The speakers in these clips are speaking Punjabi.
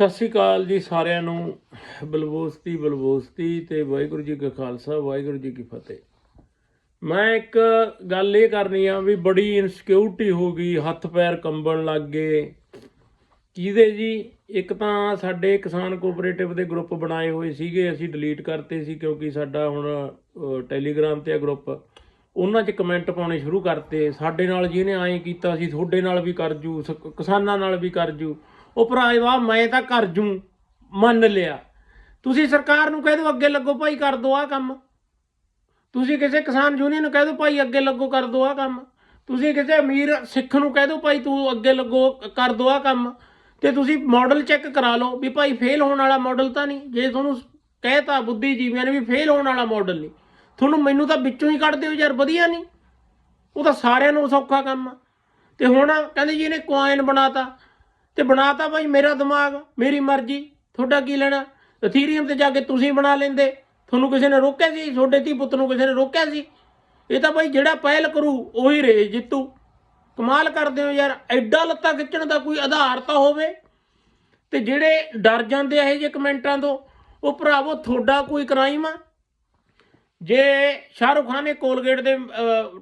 ਸਤਿ ਸ੍ਰੀ ਅਕਾਲ ਜੀ ਸਾਰਿਆਂ ਨੂੰ। ਬਲਬੋਸਤੀ ਬਲਬੋਸਤੀ ਤੇ ਵਾਹਿਗੁਰੂ ਜੀ ਕਾ ਖਾਲਸਾ, ਵਾਹਿਗੁਰੂ ਜੀ ਕੀ ਫਤਿਹ। ਮੈਂ ਇੱਕ ਗੱਲ ਇਹ ਕਰਨੀ ਆ ਵੀ ਬੜੀ ਇਨਸਿਕਿਉਰਿਟੀ ਹੋ ਗਈ, ਹੱਥ ਪੈਰ ਕੰਬਣ ਲੱਗ ਗਏ। ਕਿਹਦੇ ਜੀ? ਇੱਕ ਤਾਂ ਸਾਡੇ ਕਿਸਾਨ ਕੋਆਪਰੇਟਿਵ ਦੇ ਗਰੁੱਪ ਬਣਾਏ ਹੋਏ ਸੀਗੇ, ਅਸੀਂ ਡਿਲੀਟ ਕਰਤੇ ਸੀ ਕਿਉਂਕਿ ਸਾਡਾ ਹੁਣ ਟੈਲੀਗ੍ਰਾਮ ਤੇ ਆ ਗਰੁੱਪ ਉਹਨਾਂ 'ਚ ਕਮੈਂਟ ਪਾਉਣੇ ਸ਼ੁਰੂ ਕਰਤੇ। ਸਾਡੇ ਨਾਲ ਜਿਹਨੇ ਐਂ ਕੀਤਾ ਸੀ, ਤੁਹਾਡੇ ਨਾਲ ਵੀ ਕਰ ਜੂ, ਸ- ਕਿਸਾਨਾਂ ਨਾਲ ਵੀ ਕਰ ਜੂ। ਉਹ ਭਰਾਵਾ ਮੈਂ ਤਾਂ ਕਰ ਜੂ। ਮੰਨ ਲਿਆ। ਤੁਸੀਂ ਸਰਕਾਰ ਨੂੰ ਕਹਿ ਦਿਓ ਅੱਗੇ ਲੱਗੋ ਭਾਈ ਕਰ ਦਿਓ ਆ ਕੰਮ। ਤੁਸੀਂ ਕਿਸੇ ਕਿਸਾਨ ਯੂਨੀਅਨ ਨੂੰ ਕਹਿ ਦਿਓ ਭਾਈ ਅੱਗੇ ਲੱਗੋ ਕਰ ਦਿਓ ਆ ਕੰਮ। ਤੁਸੀਂ ਕਿਸੇ ਅਮੀਰ ਸਿੱਖ ਨੂੰ ਕਹਿ ਦਿਓ ਭਾਈ ਤੂੰ ਅੱਗੇ ਲੱਗੋ ਕਰ ਦਿਓ ਆ ਕੰਮ। ਤੇ ਤੁਸੀਂ ਮਾਡਲ ਚੈੱਕ ਕਰਾ ਲਓ ਵੀ ਭਾਈ ਫੇਲ ਹੋਣ ਵਾਲਾ ਮਾਡਲ ਤਾਂ ਨਹੀਂ। ਜੇ ਤੁਹਾਨੂੰ ਕਹਿਤਾ ਬੁੱਧੀਜੀਵੀਆਂ ਨੇ ਵੀ ਫੇਲ ਹੋਣ ਵਾਲਾ ਮਾਡਲ ਨਹੀਂ। ਤੁਹਾਨੂੰ ਮੈਨੂੰ ਤਾਂ ਵਿੱਚੋਂ ਹੀ ਕੱਢ ਦਿਓ ਯਾਰ, ਵਧੀਆ ਨਹੀਂ। ਉਹ ਤਾਂ ਸਾਰਿਆਂ ਨੂੰ ਸੌਖਾ ਕੰਮ ਆ। ਤੇ ਹੁਣ ਕਹਿੰਦੇ ਜੀ ਇਹਨੇ ਕੁਆਇਨ ਬਣਾਤਾ। ਤੇ ਬਣਾਤਾ ਭਾਈ ਮੇਰਾ ਦਿਮਾਗ, ਮੇਰੀ ਮਰਜ਼ੀ। ਤੁਹਾਡਾ ਕੀ ਲੈਣਾ? ਅਥੀਰੀਅਮ ਤੇ ਜਾ ਕੇ ਤੁਸੀਂ ਬਣਾ ਲੈਂਦੇ। ਤੁਹਾਨੂੰ ਕਿਸੇ ਨੇ ਰੋਕਿਆ ਸੀ? ਤੁਹਾਡੇ ਧੀ ਪੁੱਤ ਨੂੰ ਕਿਸੇ ਨੇ ਰੋਕਿਆ ਸੀ? ਇਹ ਤਾਂ ਭਾਈ ਜਿਹੜਾ ਪਹਿਲ ਕਰੂ, ਉਹੀ ਰਹੇ ਜਿੱਤੂ। ਕਮਾਲ ਕਰਦੇ ਹੋ ਯਾਰ, ਐਡਾ ਲੱਤਾਂ ਖਿੱਚਣ ਦਾ ਕੋਈ ਆਧਾਰ ਤਾਂ ਹੋਵੇ। ਤੇ ਜਿਹੜੇ ਡਰ ਜਾਂਦੇ ਆ ਇਹ ਜੇ ਕਮੈਂਟਾਂ ਤੋਂ, ਉਹ ਭਰਾਵੋ, ਤੁਹਾਡਾ ਕੋਈ ਕ੍ਰਾਈਮ ਆ। ਜੇ ਸ਼ਾਹਰੁਖ ਖਾਨ ਨੇ ਕੋਲਗੇਟ ਦੇ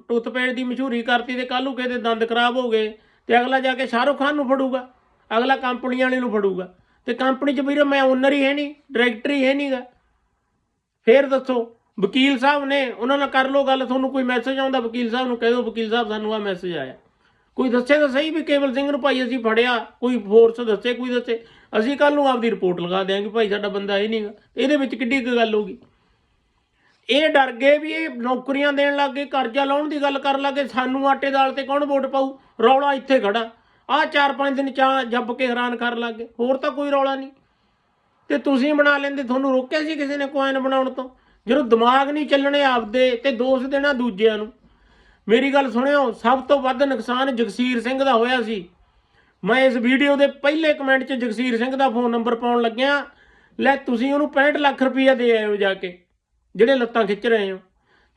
ਟੁੱਥਪੇਸਟ ਦੀ ਮਸ਼ਹੂਰੀ ਕਰਤੀ ਤੇ ਕੱਲ੍ਹ ਨੂੰ ਕਿਤੇ ਦੰਦ ਖਰਾਬ ਹੋ ਗਏ ਤੇ ਅਗਲਾ ਜਾ ਕੇ ਸ਼ਾਹਰੁਖ ਖਾਨ ਨੂੰ ਫੜੂਗਾ। ਅਗਲਾ ਕੰਪਨੀ ਵਾਲੇ ਨੂੰ ਫੜੂਗਾ। ਤੇ ਕੰਪਨੀ 'ਚ ਵੀਰੇ ਮੈਂ ਓਨਰ ਹੀ ਹੈ ਨਹੀਂ ਡਾਇਰੈਕਟਰ ਹੀ ਹੈ ਨਹੀਂਗਾ ਫੇਰ ਦੱਸੋ, ਵਕੀਲ ਸਾਹਿਬ ਨੇ, ਉਹਨਾਂ ਨਾਲ ਕਰ ਲਓ ਗੱਲ, ਤੁਹਾਨੂੰ ਕੋਈ ਮੈਸੇਜ ਆਉਂਦਾ, ਵਕੀਲ ਸਾਹਿਬ ਨੂੰ ਕਹਿ ਦਿਓ, ਵਕੀਲ ਸਾਹਿਬ ਸਾਨੂੰ ਆ ਮੈਸੇਜ ਆਇਆ। ਕੋਈ ਦੱਸੇ ਤਾਂ ਸਹੀ ਵੀ ਕੇਵਲ ਸਿੰਘ ਨੂੰ ਭਾਈ ਅਸੀਂ ਫੜਿਆ, ਕੋਈ ਫੋਰਸ ਦੱਸੇ, ਕੋਈ ਦੱਸੇ। ਅਸੀਂ ਕੱਲ ਨੂੰ ਆਪਦੀ ਰਿਪੋਰਟ ਲਗਾ ਦਿਆਂਗੇ, ਭਾਈ ਸਾਡਾ ਬੰਦਾ ਇਹ ਨਹੀਂਗਾ ਇਹਦੇ ਵਿੱਚ ਕਿੱਡੀ ਕੁ ਗੱਲ ਹੋਗੀ ਇਹ ਡਰ ਗਏ ਵੀ ਇਹ ਨੌਕਰੀਆਂ ਦੇਣ ਲੱਗੇ ਕਰਜ਼ਾ ਲਾਉਣ ਦੀ ਗੱਲ ਕਰਨ ਲੱਗੇ ਸਾਨੂੰ ਆਟੇ ਦਾਲ ਤੇ ਕੌਣ ਵੋਟ ਪਾਊ? ਰੌਲਾ ਇੱਥੇ ਖੜਾ। ਆਹ ਚਾਰ ਪੰਜ ਦਿਨ ਚਾਹ ਜੱਬ ਕੇ ਹੈਰਾਨ ਕਰਨ ਗਏ। ਹੋਰ ਤਾਂ ਕੋਈ ਰੌਲਾ ਨਹੀਂ। ਤੇ ਤੁਸੀਂ ਬਣਾ ਲੈਂਦੇ, ਤੁਹਾਨੂੰ ਰੋਕਿਆ ਸੀ ਕਿਸੇ ਨੇ ਕੋਇਨ ਬਣਾਉਣ ਤੋਂ? ਜਦੋਂ ਦਿਮਾਗ ਨਹੀਂ ਚੱਲਣੇ ਆਪਦੇ ਤੇ ਦੋਸ਼ ਦੇਣਾ ਦੂਜਿਆਂ ਨੂੰ। ਮੇਰੀ ਗੱਲ ਸੁਣਿਓ, ਸਭ ਤੋਂ ਵੱਧ ਨੁਕਸਾਨ ਜਗਸੀਰ ਸਿੰਘ ਦਾ ਹੋਇਆ ਸੀ। ਮੈਂ ਇਸ ਵੀਡੀਓ ਦੇ ਪਹਿਲੇ ਕਮੈਂਟ 'ਚ ਜਗਸੀਰ ਸਿੰਘ ਦਾ ਫੋਨ ਨੰਬਰ ਪਾਉਣ ਲੱਗਿਆ, ਲੈ ਤੁਸੀਂ ਉਹਨੂੰ 65 ਲੱਖ ਰੁਪਈਆ ਦੇ ਆਇਓ ਜਾ ਕੇ, ਜਿਹੜੇ ਲੱਤਾਂ ਖਿੱਚ ਰਹੇ ਹੋ।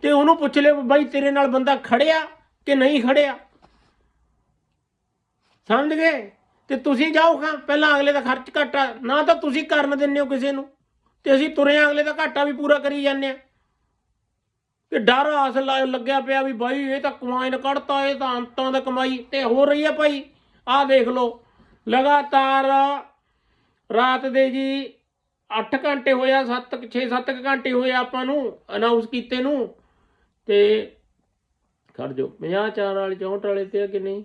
ਤੇ ਉਹਨੂੰ ਪੁੱਛ ਲਿਓ ਬਾਈ ਤੇਰੇ ਨਾਲ ਬੰਦਾ ਖੜਿਆ ਕਿ ਨਹੀਂ ਖੜਿਆ? ਸਮਝ ਗਏ? ਤੇ ਤੁਸੀਂ ਜਾਓ ਖਾਂ, ਪਹਿਲਾਂ ਅਗਲੇ ਦਾ ਖਰਚ ਘਟਾ ਨਾ ਤਾਂ ਤੁਸੀਂ ਕਰਨ ਦਿੰਦੇ ਹੋ ਕਿਸੇ ਨੂੰ। ਤੇ ਅਸੀਂ ਤੁਰੇ ਅਗਲੇ ਦਾ ਘਾਟਾ ਵੀ ਪੂਰਾ ਕਰੀ ਜਾਂਦੇ ਆ। ਤੇ ਡਰ ਆਸ ਲਾ- ਲੱਗਿਆ ਪਿਆ ਵੀ ਬਾਈ, ਇਹ ਤਾਂ ਕਮਾਈਨ ਕੱਢਤਾ, ਇਹ ਤਾਂ ਅੰਤਾਂ ਦਾ ਕਮਾਈ। ਤੇ ਹੋ ਰਹੀ ਹੈ ਭਾਈ, ਆਹ ਦੇਖ ਲਓ। ਲਗਾਤਾਰ ਰਾਤ ਦੇ ਜੀ 8 ਘੰਟੇ ਹੋਇਆ 7 6 7 ਘੰਟੇ ਹੋਇਆ ਆਪਾਂ ਨੂੰ ਅਨਾਉਂਸ ਕੀਤੇ ਨੂੰ। ਤੇ ਖੜ ਜੋ 50 ਚਾਰ ਵਾਲੇ 64 ਵਾਲੇ ਤੇ ਆ ਕਿ ਨਹੀਂ?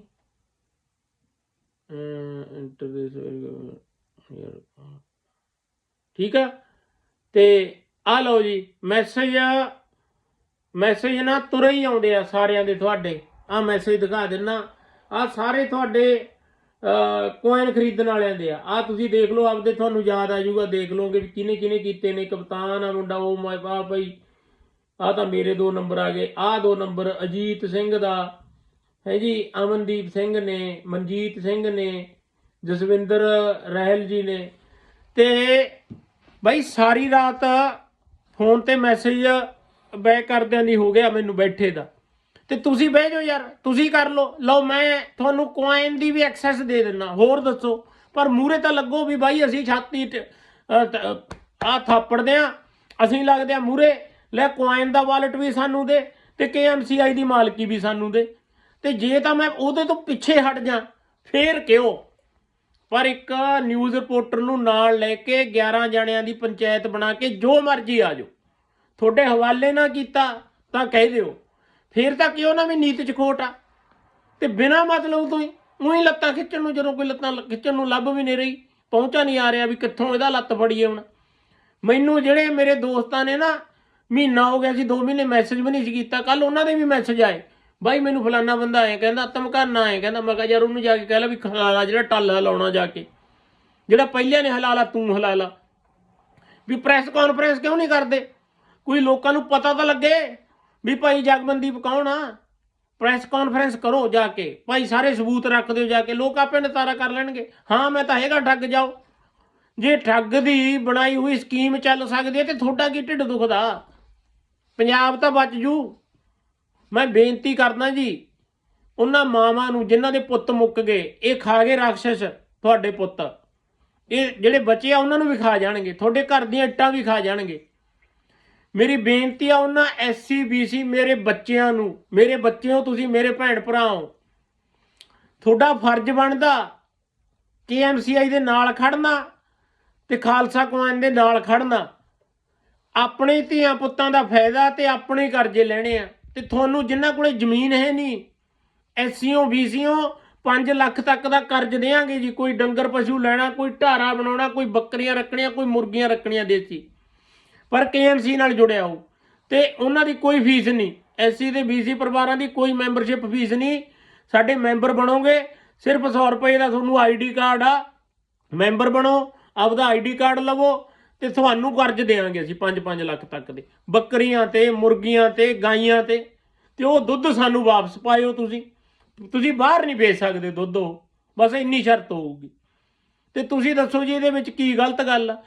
ਠੀਕ ਆ? ਤੇ ਆ ਲਓ ਜੀ ਮੈਸੇਜ ਮੈਸੇਜ ਨਾ ਤੁਰੇ ਹੀ ਆਉਂਦੇ ਆ ਸਾਰਿਆਂ ਦੇ ਤੁਹਾਡੇ। ਆ ਮੈਸੇਜ ਦਿਖਾ ਦਿੰਨਾ। ਆ ਸਾਰੇ ਤੁਹਾਡੇ ਕੋਇਨ ਖਰੀਦਣ ਵਾਲਿਆਂ ਦੇ ਆ। ਆ ਤੁਸੀਂ ਦੇਖ ਲਓ, ਆਪਦੇ ਤੁਹਾਨੂੰ ਯਾਦ ਆ ਜਾਊਗਾ, ਦੇਖ ਲਓਗੇ ਵੀ ਕਿਹਨੇ ਕਿਹਨੇ ਕੀਤੇ ਨੇ। ਕਪਤਾਨ ਆ ਮੁੰਡਾ, ਉਹ ਮਾਈ ਬਾਪ ਭਾਈ ਆ ਤਾਂ ਮੇਰੇ ਦੋ ਨੰਬਰ ਆ ਗਏ। ਆ ਦੋ ਨੰਬਰ ਅਜੀਤ ਸਿੰਘ ਦਾ। ਹੈ ਜੀ, ਅਮਨਦੀਪ ਸਿੰਘ ਨੇ, ਮਨਜੀਤ ਸਿੰਘ ਨੇ, ਜਸਵਿੰਦਰ ਰਹਿਲ ਜੀ ਨੇ। ਤੇ ਬਾਈ, ਸਾਰੀ ਰਾਤ ਫੋਨ ਤੇ ਮੈਸੇਜ ਬੈਕ ਕਰਦਿਆਂ ਦੀ ਹੋ ਗਿਆ ਮੈਨੂੰ ਬੈਠੇ ਦਾ। ਤੇ ਤੁਸੀਂ ਬਹਿ ਜਾਓ ਯਾਰ, ਤੁਸੀਂ ਕਰ ਲਓ। ਲਓ, ਮੈਂ ਤੁਹਾਨੂੰ ਕੋਇਨ ਦੀ ਵੀ ਐਕਸੈਸ ਦੇ ਦਿੰਨਾ, ਹੋਰ ਦੱਸੋ। ਪਰ ਮੂਰੇ ਤਾਂ ਲੱਗੋ ਵੀ ਬਾਈ, ਅਸੀਂ ਛਾਤੀ ਆ ਥਾਪੜਦੇ ਆ। ਅਸੀਂ ਲੱਗਦੇ ਆ ਮੂਰੇ ਲੈ ਕੋਇਨ ਦਾ ਵਾਲਟ ਵੀ ਸਾਨੂੰ ਦੇ ਤੇ KMCI ਦੀ ਮਾਲਕੀ ਵੀ ਸਾਨੂੰ ਦੇ। ਤੇ ਜੇ ਤਾਂ ਮੈਂ ਉਹਦੇ ਤੋਂ ਪਿੱਛੇ ਹਟ ਜਾ, ਫੇਰ ਕਿਉਂ? ਪਰ ਇੱਕ ਨਿਊਜ਼ ਰਿਪੋਰਟਰ ਨੂੰ ਨਾਲ ਲੈ ਕੇ 11 ਜਣਿਆਂ ਦੀ ਪੰਚਾਇਤ ਬਣਾ ਕੇ ਜੋ ਮਰਜ਼ੀ ਆ ਜਾਓ। ਤੁਹਾਡੇ ਹਵਾਲੇ ਨਾ ਕੀਤਾ ਤਾਂ ਕਹਿ ਦਿਓ। ਫੇਰ ਤਾਂ ਕਿਉਂ ਨਾ ਵੀ ਨੀਤ ਚ ਖੋਟ ਆ? ਤੇ ਬਿਨਾ ਮਤਲਬ ਤੋਂ ਹੀ, ਉਹੀ ਲੱਤਾਂ ਖਿੱਚਣ ਨੂੰ ਜਦੋਂ ਕੋਈ ਲੱਤਾਂ ਖਿੱਚਣ ਨੂੰ ਲੱਭ ਵੀ ਨਹੀਂ ਰਹੀ, ਪਹੁੰਚਾ ਨਹੀਂ ਆ ਰਿਹਾ ਵੀ ਕਿੱਥੋਂ ਇਹਦਾ ਲੱਤ ਫੜੀਏ ਹੁਣ। ਮੈਨੂੰ ਜਿਹੜੇ ਮੇਰੇ ਦੋਸਤਾਂ ਨੇ ਨਾ, ਮਹੀਨਾ ਹੋ ਗਿਆ ਸੀ 2 ਮਹੀਨੇ ਮੈਸੇਜ ਵੀ ਨਹੀਂ ਸੀ ਕੀਤਾ ਕੱਲ ਉਹਨਾਂ ਦੇ ਵੀ ਮੈਸੇਜ ਆਏ। ਬਾਈ ਮੈਨੂੰ ਫਲਾਨਾ ਬੰਦਾ ਆਏ ਕਹਿੰਦਾ, ਧਮਕਾਨਾ ਆਏ ਕਹਿੰਦਾ, ਮੈਂ ਕਿਹਾ ਯਾਰ ਉਹਨੂੰ ਜਾ ਕੇ ਕਹਿ ਲੈ ਵੀ ਹਲਾਲਾ ਜਿਹੜਾ ਟੱਲ ਹਲਾਉਣਾ ਜਾ ਕੇ। ਜਿਹੜਾ ਪਹਿਲਿਆਂ ਨੇ ਹਲਾਲਾ, ਤੂੰ ਹਲਾਲਾ। ਵੀ ਪ੍ਰੈਸ ਕਾਨਫਰੰਸ ਕਿਉਂ ਨਹੀਂ ਕਰਦੇ? ਕੋਈ ਲੋਕਾਂ ਨੂੰ ਪਤਾ ਤਾਂ ਲੱਗੇ ਵੀ ਭਾਈ ਜਗਮਨਦੀਪ ਕੌਣ ਆ? ਪ੍ਰੈਸ ਕਾਨਫਰੰਸ ਕਰੋ ਜਾ ਕੇ। ਭਾਈ ਸਾਰੇ ਸਬੂਤ ਰੱਖ ਦਿਓ ਜਾ ਕੇ। ਲੋਕ ਆਪੇ ਨਤਾਰਾ ਕਰ ਲੈਣਗੇ। ਹਾਂ, ਮੈਂ ਤਾਂ ਹੈਗਾ ਠੱਗ, ਜਾਓ। ਜੇ ਠੱਗ ਦੀ ਬਣਾਈ ਹੋਈ ਸਕੀਮ ਚੱਲ ਸਕਦੀ ਹੈ ਤੇ ਤੁਹਾਡਾ ਕੀ ਢਿੱਡ ਦੁਖਦਾ? ਪੰਜਾਬ ਤਾਂ ਬਚ ਜੂ। ਮੈਂ ਬੇਨਤੀ ਕਰਦਾ ਜੀ, ਉਹਨਾਂ ਮਾਵਾਂ ਨੂੰ ਜਿਨ੍ਹਾਂ ਦੇ ਪੁੱਤ ਮੁੱਕ ਗਏ, ਇਹ ਖਾ ਗਏ ਰਾਖਸ਼ ਤੁਹਾਡੇ ਪੁੱਤ। ਇਹ ਜਿਹੜੇ ਬੱਚੇ ਆ, ਉਹਨਾਂ ਨੂੰ ਵੀ ਖਾ ਜਾਣਗੇ, ਤੁਹਾਡੇ ਘਰ ਦੀਆਂ ਇੱਟਾਂ ਵੀ ਖਾ ਜਾਣਗੇ। ਮੇਰੀ ਬੇਨਤੀ ਆ, ਉਹਨਾਂ ਐਸਸੀ ਬੀਸੀ ਮੇਰੇ ਬੱਚਿਆਂ ਨੂੰ, ਮੇਰੇ ਬੱਚਿਓ, ਤੁਸੀਂ ਮੇਰੇ ਭੈਣ ਭਰਾ ਹੋ ਤੁਹਾਡਾ ਫਰਜ਼ ਬਣਦਾ ਕੇਐਮਸੀਆਈ ਦੇ ਨਾਲ ਖੜਨਾ ਤੇ ਖਾਲਸਾ ਕੁਆਨ ਦੇ ਨਾਲ ਖੜਨਾ। ਆਪਣੇ ਧੀਆਂ ਪੁੱਤਾਂ ਦਾ ਫਾਇਦਾ ਤੇ ਆਪਣੇ ਕਰਜ਼ੇ ਲੈਣੇ ਆ। ਤੇ ਤੁਹਾਨੂੰ ਜਿਨ੍ਹਾਂ ਕੋਲੇ ਜ਼ਮੀਨ ਹੈ ਨਹੀਂ ਐਸਸੀਓ ਬੀਸੀਓ 5 ਲੱਖ ਤੱਕ ਦਾ ਕਰਜ਼ ਦੇਾਂਗੇ ਜੀ, ਕੋਈ ਡੰਗਰ ਪਸ਼ੂ ਲੈਣਾ, ਕੋਈ ਢਾਰਾ ਬਣਾਉਣਾ, ਕੋਈ ਬੱਕਰੀਆਂ ਰੱਖਣੀਆਂ, ਕੋਈ ਮੁਰਗੀਆਂ ਰੱਖਣੀਆਂ ਦੇਸੀ। ਪਰ ਕੇਐਮਸੀ ਨਾਲ ਜੁੜਿਆ ਹੋ ਤੇ ਉਹਨਾਂ ਦੀ ਕੋਈ ਫੀਸ ਨਹੀਂ। ਐਸਸੀ ਤੇ ਬੀਸੀ ਪਰਿਵਾਰਾਂ ਦੀ ਕੋਈ ਮੈਂਬਰਸ਼ਿਪ ਫੀਸ ਨਹੀਂ। ਸਾਡੇ ਮੈਂਬਰ ਬਣੋਗੇ, ਸਿਰਫ 100 ਰੁਪਏ ਦਾ ਤੁਹਾਨੂੰ ਆਈਡੀ ਕਾਰਡ ਆ। ਮੈਂਬਰ ਬਣੋ, ਆਪਦਾ ਆਈਡੀ ਕਾਰਡ ਲਵੋ। ਤੇ ਤੁਹਾਨੂੰ ਕਰਜ਼ ਦੇਵਾਂਗੇ ਅਸੀਂ 5-5 ਲੱਖ ਤੱਕ ਦੇ। ਬੱਕਰੀਆਂ ਤੇ, ਮੁਰਗੀਆਂ ਤੇ, ਗਾਈਆਂ ਤੇ ਤੇ ਉਹ ਦੁੱਧ ਸਾਨੂੰ ਵਾਪਸ ਪਾਇਓ ਤੁਸੀਂ। ਤੁਸੀਂ ਬਾਹਰ ਨਹੀਂ ਵੇਚ ਸਕਦੇ ਦੁੱਧ ਉਹ, ਬਸ ਇੰਨੀ ਸ਼ਰਤ ਹੋਊਗੀ। ਤੇ ਤੁਸੀਂ ਦੱਸੋ ਜੀ ਇਹਦੇ ਵਿੱਚ ਕੀ ਗਲਤ ਗੱਲ ਆ?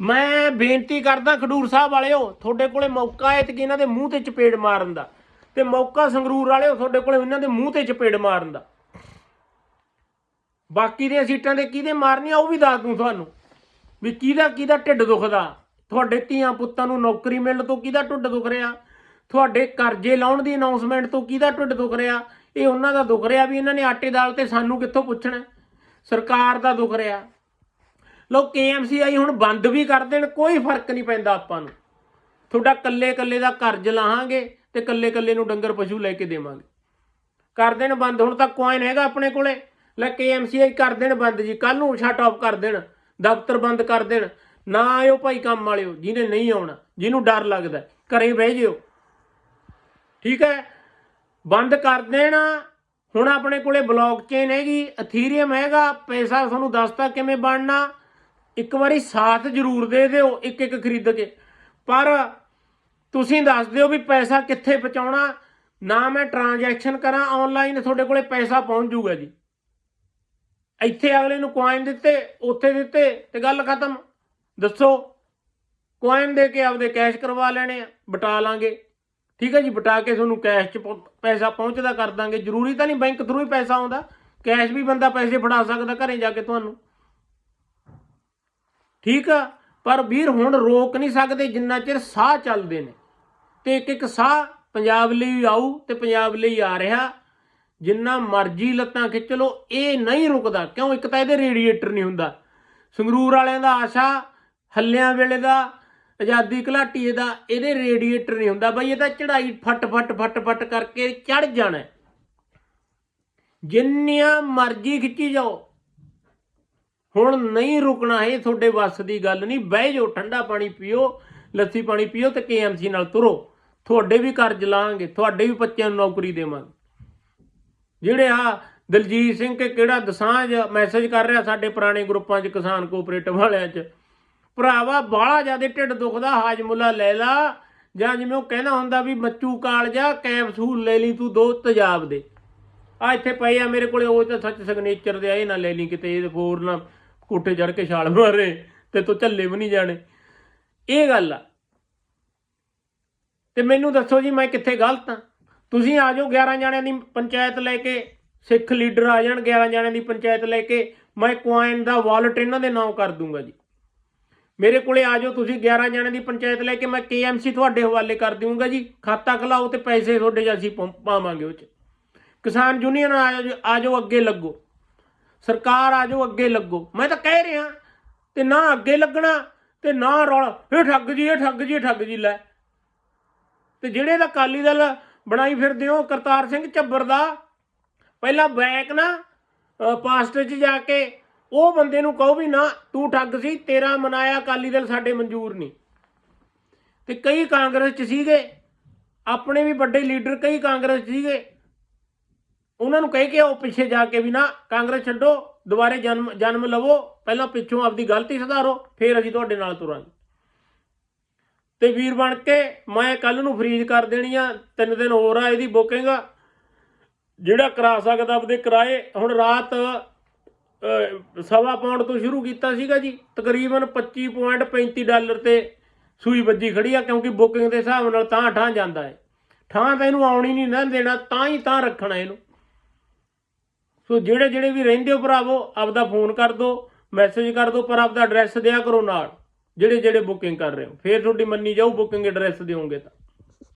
ਮੈਂ ਬੇਨਤੀ ਕਰਦਾ ਖਡੂਰ ਸਾਹਿਬ ਵਾਲਿਓ, ਤੁਹਾਡੇ ਕੋਲੇ ਮੌਕਾ ਹੈ ਤੇ ਕਿ ਇਹਨਾਂ ਦੇ ਮੂੰਹ ਤੇ ਚਪੇੜ ਮਾਰਨ ਦਾ। ਤੇ ਮੌਕਾ ਸੰਗਰੂਰ ਵਾਲਿਓ, ਤੁਹਾਡੇ ਕੋਲੇ ਇਹਨਾਂ ਦੇ ਮੂੰਹ ਤੇ ਚਪੇੜ ਮਾਰਨ ਦਾ। ਬਾਕੀ ਦੀਆਂ ਸੀਟਾਂ ਤੇ ਕਿਹਦੇ ਮਾਰਨੀਆਂ, ਉਹ ਵੀ ਦੱਸ ਦੂੰ ਤੁਹਾਨੂੰ। ਵੀ ਕਿਹਦਾ ਕਿਹਦਾ ਢਿੱਡ ਦੁਖਦਾ? ਤੁਹਾਡੇ ਧੀਆਂ ਪੁੱਤਾਂ ਨੂੰ ਨੌਕਰੀ ਮਿਲਣ ਤੋਂ ਕਿਹਦਾ ਢਿੱਡ ਦੁਖ ਰਿਹਾ? ਤੁਹਾਡੇ ਕਰਜ਼ੇ ਲਾਉਣ ਦੀ ਅਨਾਉਂਸਮੈਂਟ ਤੋਂ ਕਿਹਦਾ ਢਿੱਡ ਦੁਖ ਰਿਹਾ? ਇਹ ਉਹਨਾਂ ਦਾ ਦੁਖ ਰਿਹਾ ਵੀ ਇਹਨਾਂ ਨੇ ਆਟੇ ਦਾਲ ਤੇ ਸਾਨੂੰ ਕਿੱਥੋਂ ਪੁੱਛਣਾ? ਸਰਕਾਰ ਦਾ ਦੁਖ ਰਿਹਾ। ਲੋਕ ਕੇਐਮਸੀਆਈ ਹੁਣ ਬੰਦ ਵੀ ਕਰ ਦੇਣ, ਕੋਈ ਫ਼ਰਕ ਨਹੀਂ ਪੈਂਦਾ ਆਪਾਂ ਨੂੰ। ਤੁਹਾਡਾ ਕੱਲੇ ਕੱਲੇ ਦਾ ਕਰਜ਼ ਲਾਹਾਂਗੇ ਤੇ ਕੱਲੇ ਕੱਲੇ ਨੂੰ ਡੰਗਰ ਪਸ਼ੂ ਲੈ ਕੇ ਦੇਵਾਂਗੇ। ਕਰ ਦੇਣ ਬੰਦ, ਹੁਣ ਤਾਂ ਕੁਆਇਨ ਹੈਗਾ ਆਪਣੇ ਕੋਲੇ। ਲੈ ਕੇਐਮਸੀਆਈ ਕਰ ਦੇਣ ਬੰਦ ਜੀ ਕੱਲ ਨੂੰ ਸ਼ਟ ਆਫ ਕਰ ਦੇਣ। ਦਫ਼ਤਰ ਬੰਦ ਕਰ ਦੇਣ। ਨਾ ਆਇਓ ਭਾਈ ਕੰਮ ਵਾਲਿਓ ਜਿਹਨੇ ਨਹੀਂ ਆਉਣਾ ਜਿਹਨੂੰ ਡਰ ਲੱਗਦਾ ਹੈ, ਘਰੇ ਬਹਿ ਜਿਓ। ਠੀਕ ਹੈ? ਬੰਦ ਕਰ ਦੇਣਾ। ਹੁਣ ਆਪਣੇ ਕੋਲੇ ਬਲੌਕਚੇਨ ਹੈਗੀ ਅਥੀਰੀਅਮ ਹੈਗਾ ਪੈਸਾ ਤੁਹਾਨੂੰ ਦੱਸਤਾ ਕਿਵੇਂ ਬਣਨਾ। ਇੱਕ ਵਾਰੀ ਸਾਥ ਜ਼ਰੂਰ ਦੇ ਦਿਓ ਇੱਕ ਇੱਕ ਖਰੀਦ ਕੇ। ਪਰ ਤੁਸੀਂ ਦੱਸ ਦਿਓ ਵੀ ਪੈਸਾ ਕਿੱਥੇ ਪਹੁੰਚਾਉਣਾ। ਨਾ ਮੈਂ ਟ੍ਰਾਂਜੈਕਸ਼ਨ ਕਰਾਂ ਆਨਲਾਈਨ ਤੁਹਾਡੇ ਕੋਲੇ ਪੈਸਾ ਪਹੁੰਚ ਜਾਊਗਾ ਜੀ। ਇੱਥੇ ਅਗਲੇ ਨੂੰ ਕੁਆਇਨ ਦਿੱਤੇ, ਉੱਥੇ ਦਿੱਤੇ ਤੇ ਗੱਲ ਖਤਮ। ਦੱਸੋ ਕੁਆਇਨ ਦੇ ਕੇ ਆਪਦੇ ਕੈਸ਼ ਕਰਵਾ ਲੈਣੇ ਆ, ਬਟਾ ਲਾਂਗੇ। ਠੀਕ ਹੈ ਜੀ, ਬਟਾ ਕੇ ਤੁਹਾਨੂੰ ਕੈਸ਼ 'ਚ ਪਹੁੰ- ਪੈਸਾ ਪਹੁੰਚਦਾ ਕਰ ਦਾਂਗੇ। ਜ਼ਰੂਰੀ ਤਾਂ ਨਹੀਂ ਬੈਂਕ ਥਰੂ ਹੀ ਪੈਸਾ ਆਉਂਦਾ। ਕੈਸ਼ ਵੀ ਬੰਦਾ ਪੈਸੇ ਫੜਾ ਸਕਦਾ ਘਰੇ ਜਾ ਕੇ ਤੁਹਾਨੂੰ। ਠੀਕ ਆ? ਪਰ ਵੀਰ, ਹੁਣ ਰੋਕ ਨਹੀਂ ਸਕਦੇ, ਜਿੰਨਾ ਚਿਰ ਸਾਹ ਚੱਲਦੇ ਨੇ। ਤੇ ਇੱਕ ਇੱਕ ਸਾਹ ਪੰਜਾਬ ਲਈ ਆਊ ਤੇ ਪੰਜਾਬ ਲਈ ਆ ਰਿਹਾ। ਜਿੰਨਾ ਮਰਜ਼ੀ ਲੱਤਾਂ ਖਿੱਚ ਲੋ ਇਹ ਨਹੀਂ ਰੁਕਦਾ। ਕਿਉਂ? ਇੱਕ ਤਾਂ ਇਹਦੇ ਰੇਡੀਏਟਰ ਨਹੀਂ ਹੁੰਦਾ। ਸੰਗਰੂਰ ਵਾਲਿਆਂ ਦਾ ਆਸ਼ਾ, ਹੱਲਿਆਂ ਵੇਲੇ ਦਾ, ਆਜ਼ਾਦੀ ਘਲਾਟੀਏ ਦਾ, ਇਹਦੇ ਰੇਡੀਏਟਰ ਨਹੀਂ ਹੁੰਦਾ। ਬਈ ਇਹ ਤਾਂ ਚੜਾਈ ਫਟ ਫਟ ਫਟ ਫਟ ਕਰਕੇ ਚੜ ਜਾਣਾ ਜਿੰਨੀਆਂ ਮਰਜ਼ੀ ਖਿੱਚੀ ਜਾਓ। ਹੁਣ ਨਹੀਂ ਰੁਕਣਾ ਇਹ ਤੁਹਾਡੇ ਵੱਸ ਦੀ ਗੱਲ ਨਹੀਂ। ਬਹਿ ਜਾਓ, ਠੰਡਾ ਪਾਣੀ ਪੀਓ, ਲੱਸੀ ਪਾਣੀ ਪੀਓ ਤੇ ਕੇਐਮਸੀ ਨਾਲ ਤੁਰੋ। ਤੁਹਾਡੇ ਵੀ ਕਰਜ਼ ਲਾਂਗੇ, ਤੁਹਾਡੇ ਵੀ ਬੱਚਿਆਂ ਨੂੰ ਨੌਕਰੀ ਦੇਵਾਂਗੇ। ਜਿਹੜੇ ਆ ਦਲਜੀਤ ਸਿੰਘ ਕੇ ਕਿਹੜਾ ਦਸਾਂਝ ਮੈਸੇਜ ਕਰ ਰਿਹਾ ਸਾਡੇ ਪੁਰਾਣੇ ਗਰੁੱਪਾਂ 'ਚ ਕਿਸਾਨ ਕੋਆਪਰੇਟਿਵ ਵਾਲਿਆਂ 'ਚ। ਭਰਾਵਾ ਬਾਹਲਾ ਜ਼ਿਆਦਾ ਢਿੱਡ ਦੁਖਦਾ ਹਾਜਮੁਲਾ ਲੈ ਲਾ। ਜਾਂ ਜਿਵੇਂ ਉਹ ਕਹਿੰਦਾ ਹੁੰਦਾ ਵੀ ਮੱਚੂ ਕਾਲਜਾ ਕੈਪਸੂਲ ਲੈ ਲਈ ਤੂੰ ਦੋ ਤਜਾਬ ਦੇ। ਆ ਇੱਥੇ ਪਏ ਆ ਮੇਰੇ ਕੋਲੇ, ਉਹ ਤਾਂ ਸੱਚ ਸਿਗਨੇਚਰ ਦੇ ਆ ਇਹ ਨਾ ਲੈ ਲਈ ਕਿਤੇ, ਇਹ ਹੋਰ ਨਾ ਕੋਠੇ ਚੜ ਕੇ ਛਾਲ ਮਾਰੇ ਤੇ ਤੂੰ ਝੱਲੇ ਵੀ ਨਹੀਂ ਜਾਣੇ। ਇਹ ਗੱਲ ਆ। ਤੇ ਮੈਨੂੰ ਦੱਸੋ ਜੀ, ਮੈਂ ਕਿੱਥੇ ਗਲਤ ਆ? ਤੁਸੀਂ ਆ ਜਾਓ 11 ਜਣਿਆਂ ਦੀ ਪੰਚਾਇਤ ਲੈ ਕੇ, ਸਿੱਖ ਲੀਡਰ ਆ ਜਾਣ 11 ਜਣਿਆਂ ਦੀ ਪੰਚਾਇਤ ਲੈ ਕੇ, ਮੈਂ ਕੁਆਇਨ ਦਾ ਵਾਲਟ ਇਹਨਾਂ ਦੇ ਨਾਮ ਕਰ ਦੂੰਗਾ ਜੀ। ਮੇਰੇ ਕੋਲੇ ਆ ਜਾਓ, ਤੁਸੀਂ 11 ਜਣਿਆਂ ਦੀ ਪੰਚਾਇਤ ਲੈ ਕੇ ਮੈਂ ਕੇਐਮਸੀ ਤੁਹਾਡੇ ਹਵਾਲੇ ਕਰ ਦੂੰਗਾ ਜੀ। ਖਾਤਾ ਖਲਾਓ ਤੇ ਪੈਸੇ ਤੁਹਾਡੇ ਜਿਹਾ ਅਸੀਂ ਪਾ- ਪਾਵਾਂਗੇ ਉਹ ਚ। ਕਿਸਾਨ ਯੂਨੀਅਨ ਆ ਜਾਓ ਅੱਗੇ ਲੱਗੋ। ਸਰਕਾਰ ਆ ਜਾਓ, ਅੱਗੇ ਲੱਗੋ। ਮੈਂ ਤਾਂ ਕਹਿ ਰਿਹਾ, ਤੇ ਨਾ ਅੱਗੇ ਲੱਗਣਾ, ਤੇ ਨਾ ਰੌਲਾ। ਇਹ ਠੱਗ ਜੀ, ਇਹ ਠੱਗ ਜੀ ਠੱਗ ਜੀ, ਲੈ। ਤੇ ਜਿਹੜੇ ਦਾ ਕਾਲੀ ਦਲ ਬਣਾਈ ਫਿਰਦੇ ਹੋ ਕਰਤਾਰ ਸਿੰਘ ਝੱਬਰ ਦਾ। ਪਹਿਲਾਂ ਬੈਕ ਨਾ ਅ, ਪਾਸਟਰ 'ਚ ਜਾ ਕੇ ਉਹ ਬੰਦੇ ਨੂੰ ਕਹੋ ਵੀ ਨਾ ਤੂੰ ਠੱਗ ਸੀ ਤੇਰਾ ਮਨਾਇਆ ਅਕਾਲੀ ਦਲ ਸਾਡੇ ਮਨਜ਼ੂਰ ਨਹੀਂ। ਤੇ ਕਈ ਕਾਂਗਰਸ 'ਚ ਸੀਗੇ ਆਪਣੇ ਵੀ ਵੱਡੇ ਲੀਡਰ ਕਈ ਕਾਂਗਰਸ 'ਚ ਸੀਗੇ। ਉਹਨਾਂ ਨੂੰ ਕਹਿ ਕੇ ਉਹ ਪਿੱਛੇ ਜਾ ਕੇ ਵੀ ਨਾ ਕਾਂਗਰਸ ਛੱਡੋ ਦੁਬਾਰੇ ਜਨਮ ਜਨਮ ਲਵੋ ਪਹਿਲਾਂ ਪਿੱਛੋਂ ਆਪਦੀ ਗਲਤੀ ਸੁਧਾਰੋ ਫਿਰ ਅਸੀਂ ਤੁਹਾਡੇ ਨਾਲ ਤੁਰਾਂਗੇ। ਤੇ ਵੀਰ ਬਣ ਕੇ ਮੈਂ ਕੱਲ ਨੂੰ ਫਰੀਜ਼ ਕਰ ਦੇਣੀ ਆ, ਤਿੰਨ ਦਿਨ ਹੋਰ ਆ ਇਹਦੀ ਬੁਕਿੰਗ ਜਿਹੜਾ ਕਰਾ ਸਕਦਾ ਆਪਦੇ ਕਿਰਾਏ, ਹੁਣ ਰਾਤ ਸਵਾ ਪੌਂਡ ਤੋਂ ਸ਼ੁਰੂ ਕੀਤਾ ਸੀਗਾ ਜੀ, ਤਕਰੀਬਨ 25.35 ਡਾਲਰ ਤੇ ਸੂਈ ਵੱਜੀ ਖੜੀ ਆ, ਕਿਉਂਕਿ ਬੁਕਿੰਗ ਦੇ ਹਿਸਾਬ ਨਾਲ ਤਾਂ ਠਾਂ ਜਾਂਦਾ ਹੈ ਠਾਂ ਤਾਂ ਇਹਨੂੰ ਆਉਣੀ ਨਹੀਂ ਨਾ ਦੇਣਾ, ਤਾਂ ਹੀ ਤਾਂ ਰੱਖਣਾ ਇਹਨੂੰ। ਸੋ ਜਿਹੜੇ ਜਿਹੜੇ ਵੀ ਰਹਿੰਦੇ ਹੋ ਭਰਾਵੋ, ਆਪਦਾ ਫੋਨ ਕਰ ਦਿਓ ਮੈਸੇਜ ਕਰ ਦਿਓ ਪਰ ਆਪਦਾ ਐਡਰੈਸ ਦਿਆ ਕਰੋ ਨਾਲ। ਜਿਹੜੇ ਜਿਹੜੇ ਬੁਕਿੰਗ ਕਰ ਰਹੇ ਹੋ। ਫੇਰ ਤੁਹਾਡੀ ਮੰਨੀ ਜਾਊ ਬੁਕਿੰਗ ਐਡਰੈਸ ਦਿਓਗੇ ਤਾਂ।